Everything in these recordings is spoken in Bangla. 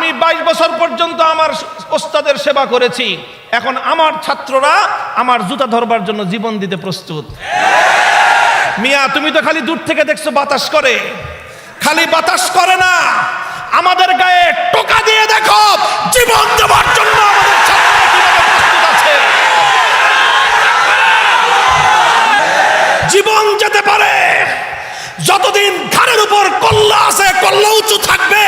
আমি বাইশ বছর পর্যন্ত আমার ওস্তাদের সেবা করেছি। এখন আমার ছাত্ররা আমার জুতা ধরবার জন্য জীবন দিতে প্রস্তুত। মিয়া, তুমি তো খালি দূর থেকে দেখছ বাতাস করে। খালি বাতাস করে না। আমাদের গায়ে টোকা দিয়ে দেখো, জীবন দেওয়ার জন্য জীবন যেতে পারে। যতদিন ঘাড়ের উপর কল্লা আছে, কল্লা উঁচু থাকবে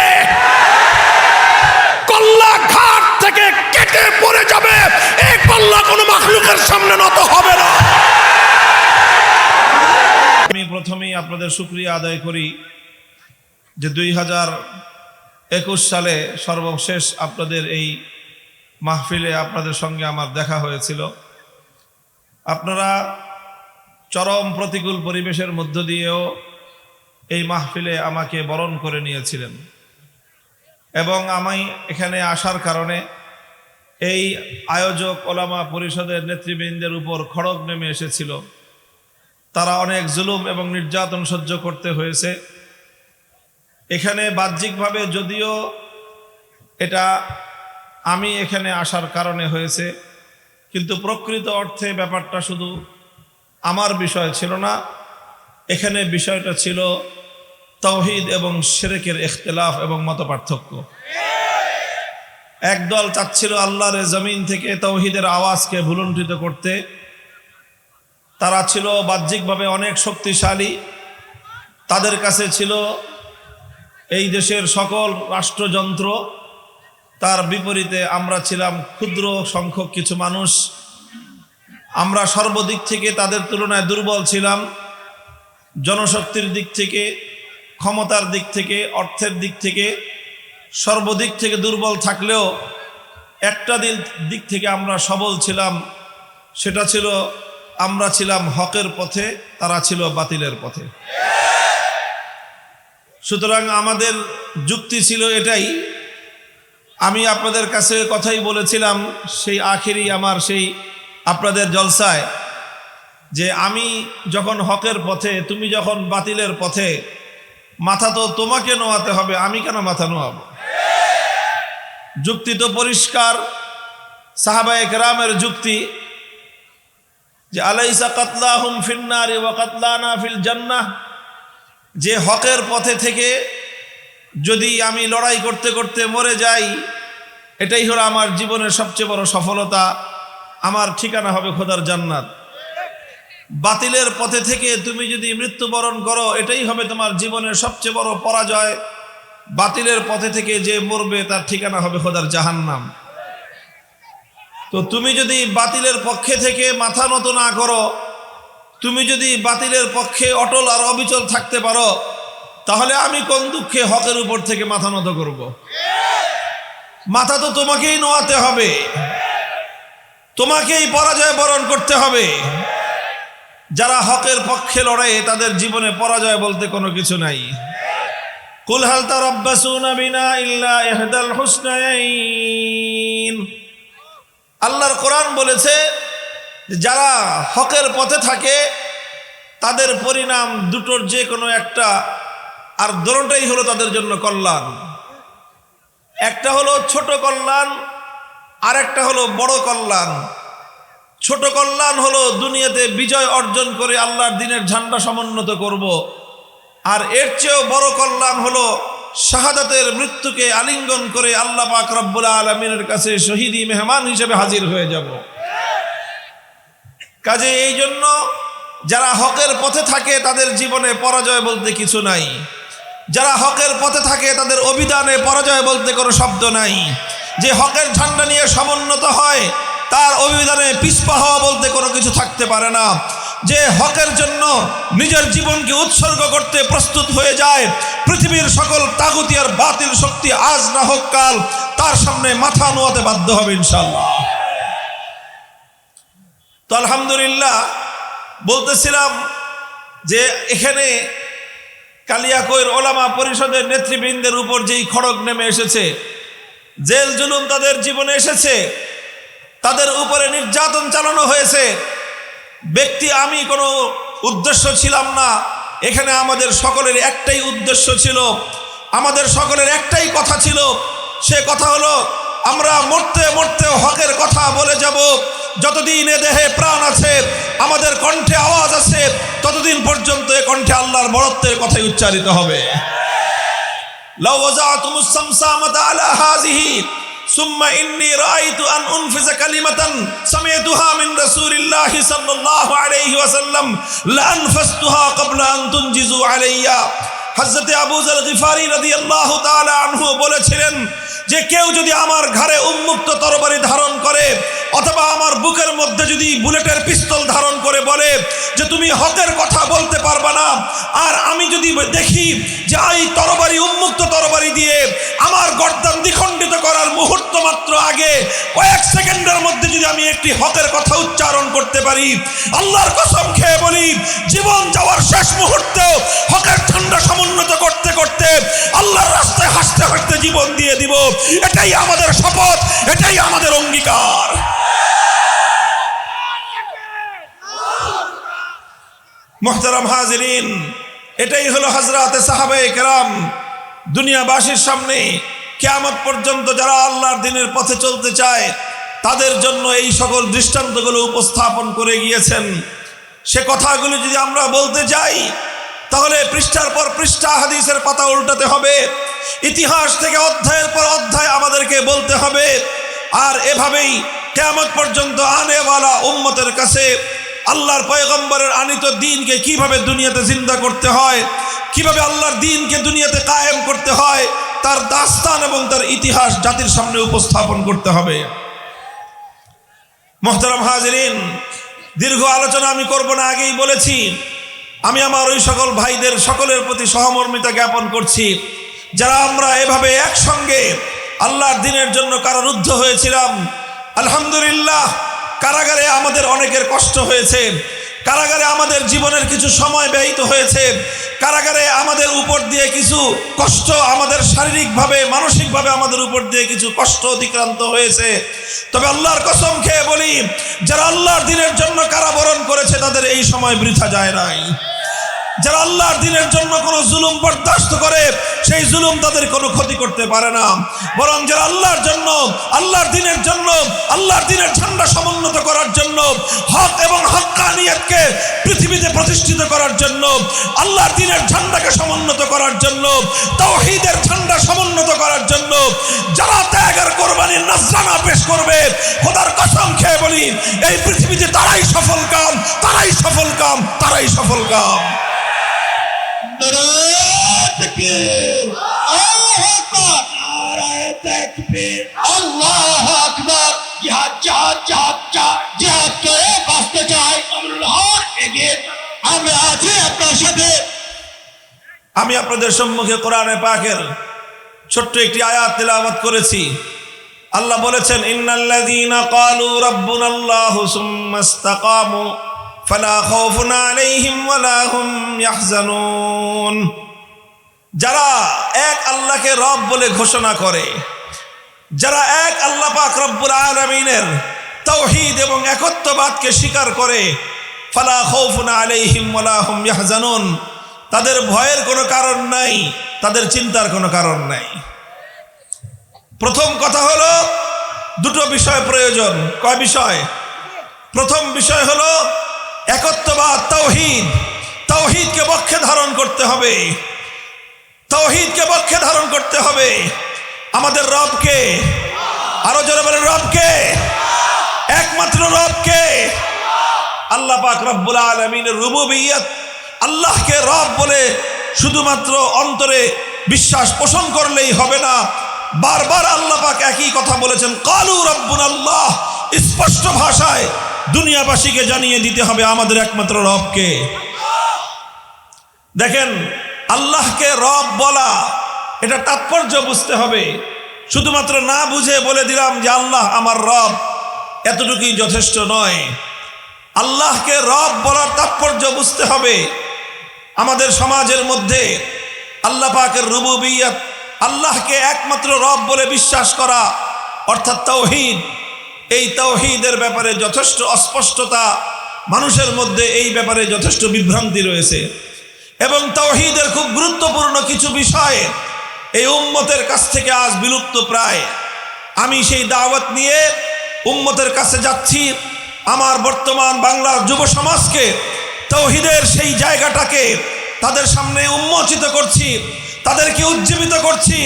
মাখলুকের সামনে নত হবে না। আমি প্রথমেই আপনাদের শুক্রিয়া আদায় করি যে দুই হাজার একুশ সালে সর্বশেষ আপনাদের এই মাহফিলে আপনাদের সঙ্গে আমার দেখা হয়েছিল। আপনারা চরম প্রতিকূল পরিবেশের মধ্য দিয়েও এই মাহফিলে আমাকে বরণ করে নিয়েছিলেন। এবং আমি এখানে আসার কারণে এই আয়োজক ওলামা পরিষদের নেতৃবৃন্দের উপর খড়গ নেমে এসেছিল। তারা অনেক জুলুম এবং নির্যাতন সহ্য করতে হয়েছে। এখানে বাহ্যিকভাবে যদিও এটা আমি এখানে আসার কারণে হয়েছে, কিন্তু প্রকৃত অর্থে ব্যাপারটা শুধু আমার বিষয় ছিল না, এখানে বিষয়টা ছিল তৌহিদ এবং সেরেকের ইখতলাফ এবং মত পার্থক্য একদল চাচ্ছিল আল্লাহর জমিন থেকে তৌহিদের আওয়াজকে ভুলুণ্ঠিত করতে। তারা ছিল বাহ্যিকভাবে অনেক শক্তিশালী। তাদের কাছে ছিল এই দেশের সকল রাষ্ট্রযন্ত্র। তার বিপরীতে আমরা ছিলাম ক্ষুদ্র সংখ্যক কিছু মানুষ। আমরা সর্বদিক থেকে তাদের তুলনায় দুর্বল ছিলাম। জনশক্তির দিক থেকে, ক্ষমতার দিক থেকে, অর্থের দিক থেকে। সর্বদিক থেকে দুর্বল থাকলেও একটা দিন দিক থেকে আমরা সবল ছিলাম, সেটা ছিল আমরা ছিলাম হকের পথে, তারা ছিল বাতিলের পথে। সুতরাং আমাদের যুক্তি ছিল এটাই। আমি আপনাদের কাছে কথাই বলেছিলাম সেই আখেরি আমার সেই আপনাদের জলসায় যে আমি যখন হকের পথে, তুমি যখন বাতিলের পথে, মাথা তো তোমাকে নোয়াতে হবে, আমি কেন মাথা নোয়াব? যুক্তি তো পরিষ্কার। সাহাবা একরামের যুক্তি যে, আলাইসা কাতলাহুম ফিন্নারি ওয়া কাতলানা ফিল জান্নাহ। যে হকের পথে থেকে যদি আমি লড়াই করতে করতে মরে যাই, এটাই হলো আমার জীবনের সবচেয়ে বড় সফলতা। আমার ঠিকানা হবে খোদার জান্নাত। বাতিলের পথে থেকে তুমি যদি মৃত্যুবরণ করো, এটাই হবে তোমার জীবনের সবচেয়ে বড় পরাজয়। বাতিলের পথে থেকে যে মরবে, তার ঠিকানা হবে খোদার জাহান্নাম। তো তুমি যদি বাতিলের পক্ষে থেকে মাথা নত না করো, তুমি যদি বাতিলের পক্ষে অটল আর অবিচল থাকতে পারো, তাহলে আমি কোন দুঃখে হকের উপর থেকে মাথা নত করব। মাথা তো তোমাকেই নোয়াতে হবে। তোমাকেই পরাজয় বরণ করতে হবে। যারা হকের পক্ষে লড়ে তাদের জীবনে পরাজয় বলতে কোনো কিছু নাই। কুল হাল তারাব্বাসুনা বিনা ইল্লা ইহদাল হুসনাইন। আল্লাহর কোরআন বলেছে যারা হকের পথে থাকে, তাদের পরিণাম দুটোর যে কোনো একটা, আর দোনোটাই হলো তাদের জন্য কল্যাণ। একটা হলো ছোট কল্যাণ আর একটা হলো বড় কল্যাণ। ছোট কল্যাণ হলো দুনিয়াতে বিজয় অর্জন করে আল্লাহর দিনের ঝান্ডা সমুন্নত করব। আর এর চেয়েও বড় কল্যাণ হলো শাহাদাতের মৃত্যুকে আলিঙ্গন করে আল্লাহ পাক রব্বুল আলমিনের কাছে শহীদি মেহমান হিসেবে হাজির হয়ে যাব। কাজে এই জন্য যারা হকের পথে থাকে তাদের জীবনে পরাজয় বলতে কিছু নাই। যারা হকের পথে থাকে তাদের অভিধানে পরাজয় বলতে কোনো শব্দ নাই। যে হকের ঝান্ডা নিয়ে সমুন্নত হয়, তার অভিধানে পিছপা হওয়া বলতে কোনো কিছু থাকতে পারে না। যে হকের জন্য নিজের জীবনকে উৎসর্গ করতে প্রস্তুত হয়ে যায়, পৃথিবীর সকল তাগুতি আর বাতিল শক্তি আজ না হোক কাল তার সামনে মাথা নোয়াতে বাধ্য হবে ইনশাল্লাহ তো আলহামদুলিল্লাহ বলতেছিলাম যে এখানে কালিয়াকৈর ওলামা পরিষদের নেতৃবৃন্দের উপর যেই খড়গ নেমে এসেছে, জেল জুলুম তাদের জীবনে এসেছে, তাদের উপরে নির্যাতন চালানো হয়েছে ব্যক্তি, আমি কোনো উদ্দেশ্য ছিলাম না। এখানে আমাদের সকলের একটাই উদ্দেশ্য ছিল, আমাদের সকলের একটাই কথা ছিল, সে কথা হলো, আমরা মরতে মরতে হকের কথা বলে যাব। যতদিন এ দেহে প্রাণ আছে, আমাদের কণ্ঠে আওয়াজ আছে, ততদিন পর্যন্ত এ কণ্ঠে আল্লাহর বরত্বের কথাই উচ্চারিত হবে। লাউ ওয়াজাতুমুস শামসা মাদা আলা ثم إني رأيت أن أنفذ كلمة سمعتها من رسول الله صلى الله عليه وسلم لأنفذتها قبل أن تنجزوا علي হজরতে আবু জাল গিফারি রাদিয়াল্লাহু তাআলা আনহু বলেছিলেন যে কেউ যদি আমার ঘরে উন্মুক্ত তরবারি ধারণ করে, অথবা আমার বুকের মধ্যে যদি বুলেটের পিস্তল ধারণ করে বলে যে তুমি হকের কথা বলতে পারবা না, আর আমি যদি দেখি যে এই তরবারি উন্মুক্ত তরবারি দিয়ে আমার গর্দান দ্বিখণ্ডিত করার মুহূর্ত মাত্র আগে কয়েক সেকেন্ডের মধ্যে যদি আমি একটি হকের কথা উচ্চারণ করতে পারি, আল্লাহর কসম খেয়ে বলি, জীবন যাওয়ার শেষ মুহূর্তেও হকের ঠান্ডা সমুন্নত করতে করতে আল্লাহর রাস্তায় হাসতে হাসতে জীবন দিয়ে দিব। এটাই আমাদের শপথ, এটাই আমাদের অঙ্গীকার। মোহতারাম হাজরিন, এটাই হলো হজরত সাহাবে কেরাম, দুনিয়াবাসীর সামনে কেয়ামত পর্যন্ত যারা আল্লাহর দিনের পথে চলতে চায়, তাদের জন্য এই সকল দৃষ্টান্তগুলো উপস্থাপন করে গিয়েছেন। সে কথাগুলো যদি আমরা বলতে যাই, তাহলে পৃষ্ঠার পর পৃষ্ঠা হাদিসের পাতা উল্টাতে হবে। ইতিহাস থেকে অধ্যায়ের পর অধ্যায় আমাদেরকে বলতে হবে। আর এভাবেই কেয়ামত পর্যন্ত আনেওয়ালা উম্মতের কাছে আল্লাহর পয়গম্বরের আনিত দিনকে কীভাবে দুনিয়াতে জিন্দা করতে হয় কীভাবে আল্লাহর দিনকে দুনিয়াতে কায়েম করতে হয়, তার দাস্তান এবং তার ইতিহাস জাতির সামনে উপস্থাপন করতে হবে। মোহতারাম হাজরিন, দীর্ঘ আলোচনা আমি করব না, আগেই বলেছি, আমি আমার ওই সকল ভাইদের সকলের প্রতি সহমর্মিতা জ্ঞাপন করছি। যারা আমরা এভাবে একসঙ্গে আল্লাহর দিনের জন্য কারারুদ্ধ হয়েছিলাম, আলহামদুলিল্লাহ, কারাগারে আমাদের অনেকের কষ্ট হয়েছে। কারাগারে আমাদের জীবনের কিছু সময় ব্যয়িত হয়েছে। কারাগারে আমাদের উপর দিয়ে কিছু কষ্ট আমাদের শারীরিকভাবে, মানসিকভাবে আমাদের উপর দিয়ে কিছু কষ্ট অতিক্রান্ত হয়েছে। তবে আল্লাহর কসম খেয়ে বলি, যারা আল্লাহর দিনের জন্য কারাবরণ করেছে, তাদের এই সময় বৃথা যায় নাই। যারা আল্লাহর দিনের জন্য কোনো জুলুম বরদাস্ত করে, সেই জুলুম তাদের কোনো ক্ষতি করতে পারে না। বরং যারা আল্লাহর জন্য, আল্লাহর দিনের জন্য, আল্লাহর দিনের ঝান্ডা সমুন্নত করার জন্য, হক এবং হক্কানিয়তকে পৃথিবীতে প্রতিষ্ঠিত করার জন্য, আল্লাহর দিনের ঝান্ডাকে সমুন্নত করার জন্য, তাওহীদের ঝান্ডা সমুন্নত করার জন্য, যারা ত্যাগের কোরবানির নাজরানা পেশ করবে, খোদার কসম খেয়ে বলি, এই পৃথিবীতে তারাই সফল কাম, তারাই সফল কাম, তারাই সফল কাম। আমি আপনাদের সম্মুখে কোরআনে পাকের ছোট্ট একটি আয়াত তেলাওয়াত করেছি। আল্লাহ বলেছেন, ইন্নাল্লাযীনা ক্বালু রাব্বুনাল্লাহু সুম্মা ফালা খাউফুন আলাইহিম ওয়ালা হুম ইয়াহজানুন। যারা এক আল্লাহকে রব বলে ঘোষণা করে, যারা এক আল্লাহ পাক রব্বুল আলামিনের তাওহীদ এবং একত্ববাদকে স্বীকার করে, ফালা খাউফুন আলাইহিম হুম ইয়াহজানুন, তাদের ভয়ের কোনো কারণ নাই, তাদের চিন্তার কোনো কারণ নাই। প্রথম কথা হলো, দুটো বিষয় প্রয়োজন। কয় বিষয়? প্রথম বিষয় হলো একত্ববাদ, তৌহিদ। তৌহিদকে পক্ষে ধারণ করতে হবে। তৌহিদকে পক্ষে ধারণ করতে হবে। আমাদের রবকে। আরও জোরে বলেন, রবকে। একমাত্র রবকে। আল্লাহ পাক রব্বুল আলমিনের রুবুবিয়ত আল্লাহকে রব বলে শুধুমাত্র অন্তরে বিশ্বাস পোষণ করলেই হবে না। বারবার আল্লাহ পাক একই কথা বলেছেন, কালু রব্বুন আল্লাহ স্পষ্ট ভাষায় দুনিয়াবাসীকে জানিয়ে দিতে হবে আমাদের একমাত্র রবকে। দেখেন, আল্লাহকে রব বলা, এটা তাৎপর্য বুঝতে হবে। শুধুমাত্র না বুঝে বলে দিলাম যে আল্লাহ আমার রব, এতটুকুই যথেষ্ট নয়। আল্লাহকে রব বলার তাৎপর্য বুঝতে হবে। আমাদের সমাজের মধ্যে আল্লাহ পাকের রুবুবিয়ত, আল্লাহকে একমাত্র রব বলে বিশ্বাস করা, অর্থাৎ তৌহিদ এই তাওহিদের ব্যাপারে যথেষ্ট অস্পষ্টতা, মানুষের মধ্যে এই ব্যাপারে যথেষ্ট বিভ্রান্তি রয়েছে। এবং তাওহিদের খুব গুরুত্বপূর্ণ কিছু বিষয়ে এই উম্মতের কাছ থেকে আজ বিলুপ্ত প্রায়। আমি সেই দাওয়াত নিয়ে উম্মতের কাছে যাচ্ছি। আমার বর্তমান বাংলার যুব সমাজকে তৌহিদের সেই জায়গাটাকে তাদের সামনে উন্মোচিত করছি, তাদেরকে উজ্জীবিত করছি,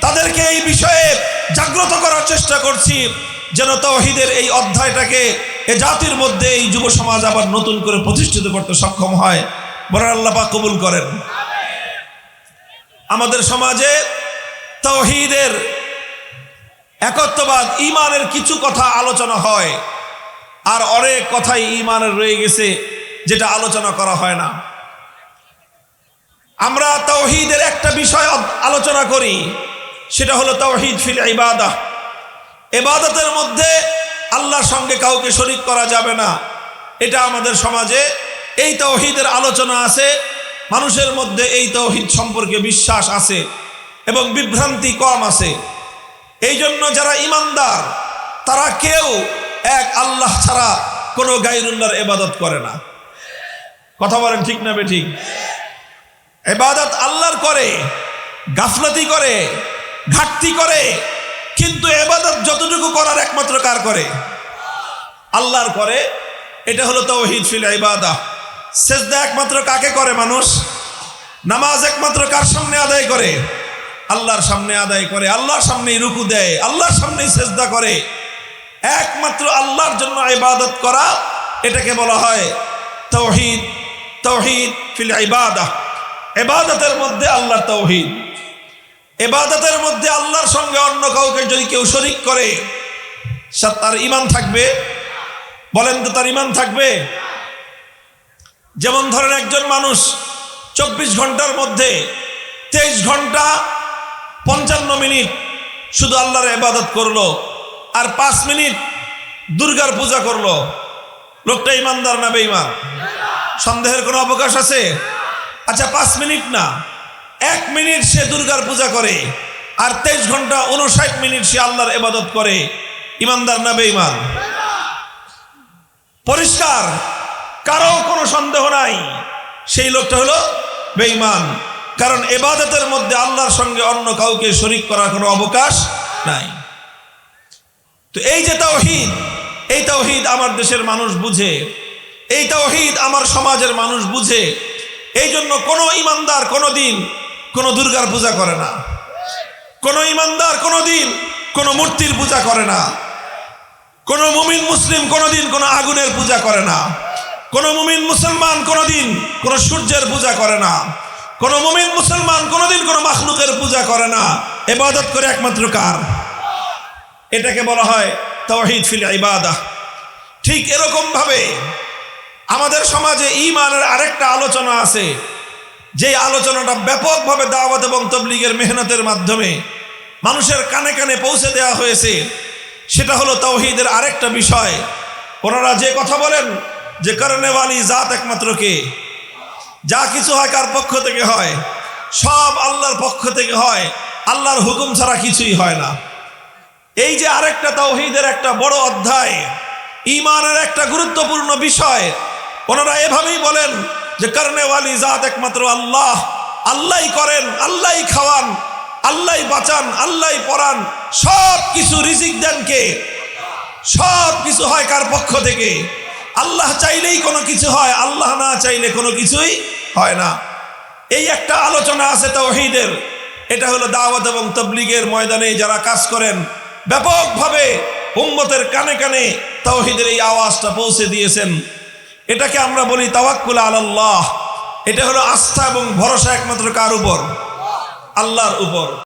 তাদেরকে এই বিষয়ে জাগ্রত করার চেষ্টা করছি। যেন তৌহিদের এই অধ্যায়টাকে এ জাতির মধ্যে এই যুব সমাজ আবার নতুন করে প্রতিষ্ঠিত করতে সক্ষম হয়। বলেন আল্লাহ পাক কবুল করেন। আমাদের সমাজে তৌহিদের একত্ববাদ ইমানের কিছু কথা আলোচনা হয়। আর অনেক কথাই ইমানের রয়ে গেছে যেটা আলোচনা করা হয় না। আমরা তৌহিদের একটা বিষয় আলোচনা করি, সেটা হলো তৌহিদ ফিল ইবাদা এবাদতের মধ্যে আল্লাহর সঙ্গে কাউকে শরিক করা যাবে না। এটা আমাদের সমাজে এই তৌহিদের আলোচনা আছে, মানুষের মধ্যে এই তৌহিদ সম্পর্কে বিশ্বাস আছে এবং বিভ্রান্তি কম আছে। এই জন্য যারা ইমানদার, তারা কেউ এক আল্লাহ ছাড়া কোনো গাইরুল্লাহর এবাদত করে না। কথা বলেন ঠিক না বে ঠিক এবাদত আল্লাহর করে, গাফলতি করে, ঘাটতি করে কিন্তু এবাদত যতটুকু করার একমাত্র কার করে? আল্লাহর করে। এটা হলো তৌহিদ ফিল ইবাদা। সেজদা একমাত্র কাকে করে মানুষ? নামাজ একমাত্র কার সামনে আদায় করে? আল্লাহর সামনে আদায় করে, আল্লাহর সামনেই রুকু দেয়, আল্লাহর সামনেই সেজদা করে। একমাত্র আল্লাহর জন্য ইবাদত করা, এটাকে বলা হয় তৌহিদ তৌহিদ ফিল ইবাদা। এবাদতের মধ্যে আল্লাহর তৌহিদ। এবাদতের মধ্যে আল্লাহর সঙ্গে অন্য কাউকে যদি কেউ শরিক করে তার ইমান থাকবে? বলেন তো তার ইমান থাকবে? যেমন ধরেন একজন মানুষ চব্বিশ ঘণ্টার মধ্যে তেইশ ঘণ্টা পঞ্চান্ন মিনিট শুধু আল্লাহর এবাদত করল আর পাঁচ মিনিট দুর্গার পূজা করল। লোকটা ইমানদার না বেঈমান? সন্দেহের কোনো অবকাশ আছে? আচ্ছা পাঁচ মিনিট না। এক মিনিট সে দুর্গার পূজা করে, আর তেইশ ঘণ্টা উনষাট মিনিট সে আল্লাহর এবাদত করে। ইমানদার না বেঈমান? পরিষ্কার, কারও কোনো সন্দেহ নাই। সেই লোকটা হলো বেঈমান। কারণ এবাদতের মধ্যে আল্লাহর সঙ্গে অন্য কাউকে শরিক করার কোনো অবকাশ নাই। তো এই যে তাওহিদ, এই তাওহিদ আমার দেশের মানুষ বুঝে, এই তাওহিদ আমার সমাজের মানুষ বুঝে এই জন্য কোনো ইমানদার কোনো দিন কোনো দুর্গার পূজা করে না। কোনো ইমানদার কোনো দিন কোনো মূর্তির পূজা করে না। কোনো মুমিন মুসলিম কোনোদিন কোনো আগুনের পূজা করে না। কোনো মুমিন মুসলমান কোনোদিন কোনো সূর্যের পূজা করে না। কোনো মুমিন মুসলমান কোনোদিন কোনো মাখলুকের পূজা করে না। এবাদত করে একমাত্র কার? এটাকে বলা হয় তহিদ ফিল ইবাদা। ঠিক এরকমভাবে আমাদের সমাজে ইমানের আরেকটা আলোচনা আছে। যে আলোচনাটা ব্যাপকভাবে দাওয়াত এবং তবলিগের মেহনতের মাধ্যমে মানুষের কানে কানে পৌঁছে দেওয়া হয়েছে, সেটা হলো তৌহিদের আরেকটা বিষয়। ওনারা যে কথা বলেন যে করনেওয়ালি জাত একমাত্র কে? যা কিছু হয় কার পক্ষ থেকে হয়, সব আল্লাহর পক্ষ থেকে হয়, আল্লাহর হুকুম ছাড়া কিছুই হয় না। এই যে আরেকটা তাওহীদের একটা বড় অধ্যায় ইমানের একটা গুরুত্বপূর্ণ বিষয়, ওনারা এভাবেই বলেন যে করনেওয়ালি জাত একমাত্র আল্লাহ। আল্লাহই করেন আল্লাহই খাওয়ান আল্লাহ বাঁচান আল্লাহ পড়ান সব কিছু রিজিক দেন কে? সব কিছু হয় কার পক্ষ থেকে? আল্লাহ চাইলেই কোনো কিছু হয়, আল্লাহ না চাইলে কোনো কিছুই হয় না। এই একটা আলোচনা আছে তাওহীদের। এটা হলো দাওয়াত এবং তবলিগের ময়দানে যারা কাজ করেন, ব্যাপকভাবে উম্মতের কানে কানে তাওহীদের এই আওয়াজটা পৌঁছে দিয়েছেন। এটাকে আমরা বলি তাওয়াক্কুল আলাল্লাহ। এটা হলো আস্থা এবং ভরসা একমাত্র কার উপর? আল্লাহর উপর।